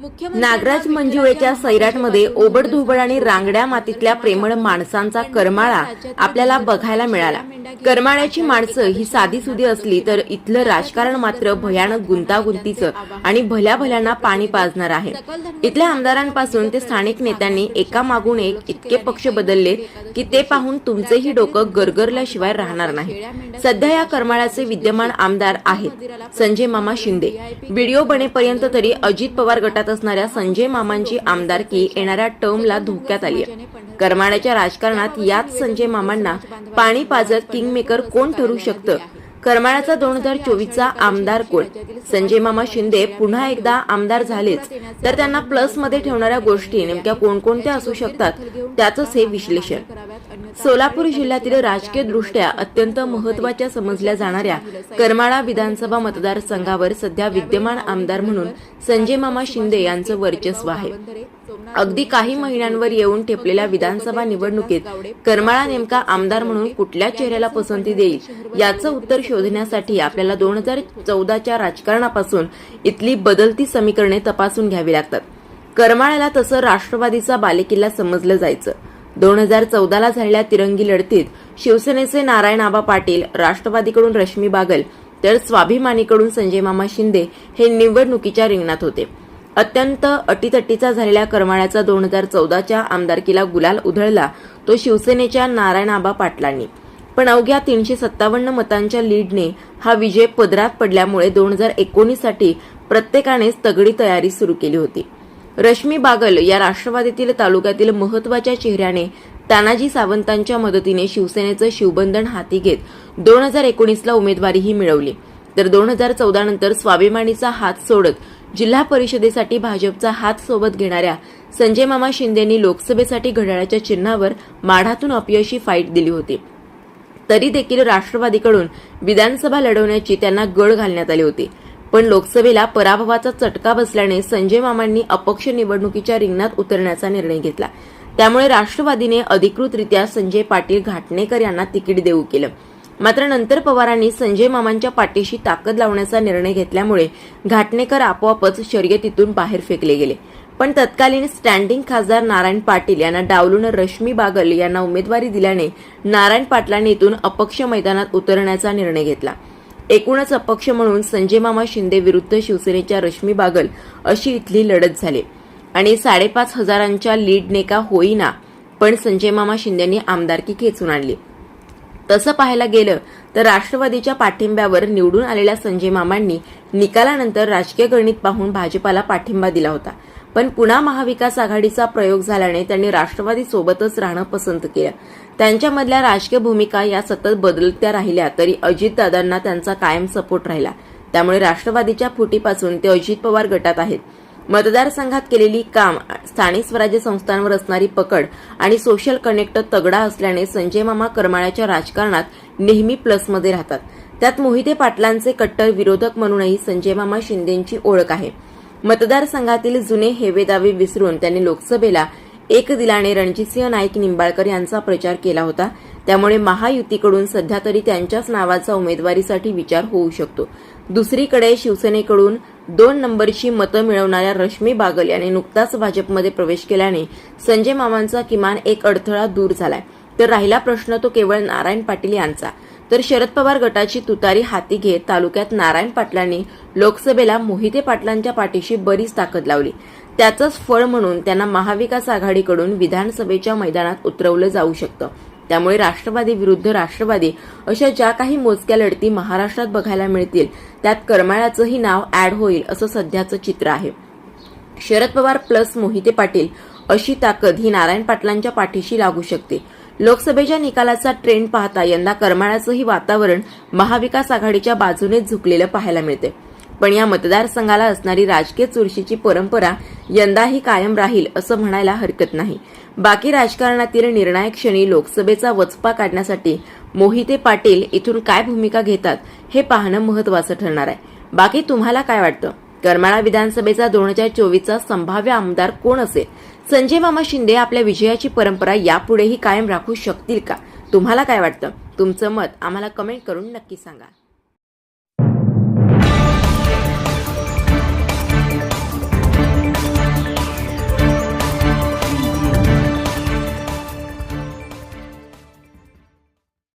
नागराज मंजुळेच्या सैराटमध्ये ओबडधोबड आणि रांगड्या मातीतल्या प्रेमळ माणसांचा करमाळा आपल्याला बघायला मिळाला. करमाळ्याची माणसं ही साधी सुधी असली तर इथलं राजकारण मात्र भयानक गुंतागुंतीचं आणि भल्या भल्यांना पाणी पाजणार आहे. इथल्या आमदारांपासून ते स्थानिक नेत्यांनी एका मागून एक इतके पक्ष बदलले की ते पाहून तुमचेही डोकं गरगरल्याशिवाय राहणार नाही सध्या या करमाळ्याचे विद्यमान आमदार आहेत. संजय मामा शिंदे. व्हिडिओ बनेपर्यंत तरी अजित पवार गटात असणाऱ्या संजय मामांची आमदारकी येणाऱ्या टर्मला धोक्यात आली आहे. करमाळ्याच्या राजकारणात याच संजय मामांना पाणी पाजत किंगमेकर कोण ठरू शकतं? करमाळ्याचा दोन हजार चोवीसचा आमदार कोण? संजय मामा शिंदे पुन्हा एकदा आमदार झालेच तर त्यांना प्लसमध्ये ठेवणाऱ्या गोष्टी नेमक्या कोणकोणत्या असू शकतात? त्याचंच हे विश्लेषण. सोलापूर जिल्ह्यातील राजकीय दृष्ट्या अत्यंत महत्त्वाच्या समजल्या जाणाऱ्या करमाळा विधानसभा मतदारसंघावर सध्या विद्यमान आमदार म्हणून संजय मामा शिंदे यांचं वर्चस्व आहे. अगदी काही महिन्यांवर येऊन ठेपलेल्या विधानसभा निवडणुकीत करमाळा नेमका आमदार म्हणून कुठल्या चेहऱ्याला पसंती देईल याचं उत्तर शोधण्यासाठी आपल्याला दोन हजार चौदाच्या राजकारणापासून इथली बदलती समीकरणे तपासून घ्यावी लागतात. करमाळ्याला तसं राष्ट्रवादीचा बालेकिल्ला समजलं जायचं. दोन हजार चौदाला झालेल्या तिरंगी लढतीत शिवसेनेचे नारायण आबा पाटील राष्ट्रवादीकडून रश्मी बागल तर स्वाभिमानीकडून संजय मामा शिंदे हे निवडणुकीच्या रिंगणात होते. अत्यंत अटीतटीचा झालेल्या करमाळ्याचा दोन हजार चौदाच्या आमदारकीला गुलाल उधळला तो शिवसेनेच्या नारायणआबा पाटलांनी. पण अवघ्या तीनशे सत्तावन्न मतांच्या लीडने हा विजय पदरात पडल्यामुळे दोन हजार एकोणीससाठी प्रत्येकानेच तगडी तयारी सुरू केली होती. रश्मी बागल या राष्ट्रवादीतील तालुक्यातील महत्त्वाच्या चेहऱ्याने तानाजी सावंतांच्या मदतीने शिवसेनेचं शिवबंधन हाती घेत दोन हजार एकोणीसला उमेदवारीही मिळवली. तर दोन हजार चौदा नंतर स्वाभिमानीचा हात सोडत जिल्हा परिषदेसाठी भाजपचा हात सोबत घेणाऱ्या संजय मामा शिंदेनी लोकसभेसाठी घड्याळाच्या चिन्हावर माढातून अपयशी फाईट दिली होती. तरी देखील राष्ट्रवादीकडून विधानसभा लढवण्याची त्यांना गळ घालण्यात आली होती. पण लोकसभेला पराभवाचा चटका बसल्याने संजय मामांनी अपक्ष निवडणुकीच्या रिंगणात उतरण्याचा निर्णय घेतला. त्यामुळे राष्ट्रवादीने अधिकृतरित्या संजय पाटील घाटणेकर यांना तिकीट देऊ केलं. मात्र नंतर पवारांनी संजय मामांच्या पाठीशी ताकद लावण्याचा निर्णय घेतल्यामुळे घाटणेकर आपोआपच शर्यतीतून बाहेर फेकले गेले. पण तत्कालीन स्टँडिंग खासदार नारायण पाटील यांना डावलून रश्मी बागल यांना उमेदवारी दिल्याने नारायण पाटलांनी इथून अपक्ष मैदानात उतरण्याचा निर्णय घेतला. एकूणच अपक्ष म्हणून संजय मामा शिंदे विरुद्ध शिवसेनेच्या रश्मी बागल अशी इथली लढत झाली. आणि साडेपाच हजारांच्या लीडने का होईना पण संजय मामा शिंदेनी आमदारकी खेचून आणली. तसं पाहायला गेलं तर राष्ट्रवादीच्या पाठिंब्यावर निवडून आलेल्या संजय मामांनी निकालानंतर राजकीय गणित पाहून भाजपाला पाठिंबा दिला होता. पण पुन्हा महाविकास आघाडीचा प्रयोग झाल्याने त्यांनी राष्ट्रवादी सोबतच राहणं पसंत केलं. त्यांच्यामधल्या राजकीय भूमिका या सतत बदलत्या राहिल्या तरी अजितदादांना त्यांचा कायम सपोर्ट राहिला. त्यामुळे राष्ट्रवादीच्या फुटीपासून ते अजित पवार गटात आहेत. मतदारसंघात केलेली काम स्थानिक स्वराज्य संस्थांवर असणारी पकड आणि सोशल कनेक्ट तगडा असल्याने संजय मामा करमाळ्याच्या राजकारणात नेहमी प्लसमध्ये राहतात. त्यात मोहिते पाटलांचे कट्टर विरोधक म्हणूनही संजय मामा शिंदेची ओळख आहे. मतदारसंघातील जुने हेवेदावे विसरून त्यांनी लोकसभेला एक दिलाने रणजितसिंह नाईक निंबाळकर यांचा प्रचार केला होता. त्यामुळे महायुतीकडून सध्या तरी त्यांच्याच नावाचा उमेदवारीसाठी विचार होऊ शकतो. दुसरीकडे शिवसेनेकडून दोन नंबरची मतं मिळवणाऱ्या रश्मी बागल यांनी नुकताच भाजपमध्ये प्रवेश केल्याने संजय मामांचा किमान एक अडथळा दूर झालाय. तर राहिला प्रश्न तो केवळ नारायण पाटील यांचा. तर शरद पवार गटाची तुतारी हाती घेत तालुक्यात नारायण पाटलांनी लोकसभेला मोहिते पाटलांच्या पाठीशी बरीच ताकद लावली. त्याचंच फळ म्हणून त्यांना महाविकास आघाडीकडून विधानसभेच्या मैदानात उतरवलं जाऊ शकतं. त्यामुळे राष्ट्रवादी विरुद्ध राष्ट्रवादी अशा ज्या काही मोजक्या लढती महाराष्ट्रात बघायला मिळतील त्यात करमाळ्याचंही नाव ऍड होईल असं सध्याचं चित्र आहे. शरद पवार प्लस मोहिते पाटील अशी ताकद ही नारायण पाटलांच्या पाठीशी लागू शकते. लोकसभेच्या निकालाचा ट्रेंड पाहता यंदा करमाळ्याचंही वातावरण महाविकास आघाडीच्या बाजूनेच झुकलेलं पाहायला मिळते पण या मतदारसंघाला असणारी राजकीय चुरशीची परंपरा यंदाही कायम राहील असं म्हणायला हरकत नाही. बाकी राजकारणातील निर्णायक क्षणी लोकसभेचा वचपा काढण्यासाठी मोहिते पाटील इथून काय भूमिका घेतात हे पाहणं महत्वाचं ठरणार आहे. बाकी तुम्हाला काय वाटतं? करमाळा विधानसभेचा दोन हजार चोवीसचा संभाव्य आमदार कोण असेल? संजय मामा शिंदे आपल्या विजयाची परंपरा यापुढेही कायम राखू शकतील का? तुम्हाला काय वाटतं? तुमचं मत आम्हाला कमेंट करून नक्की सांगा.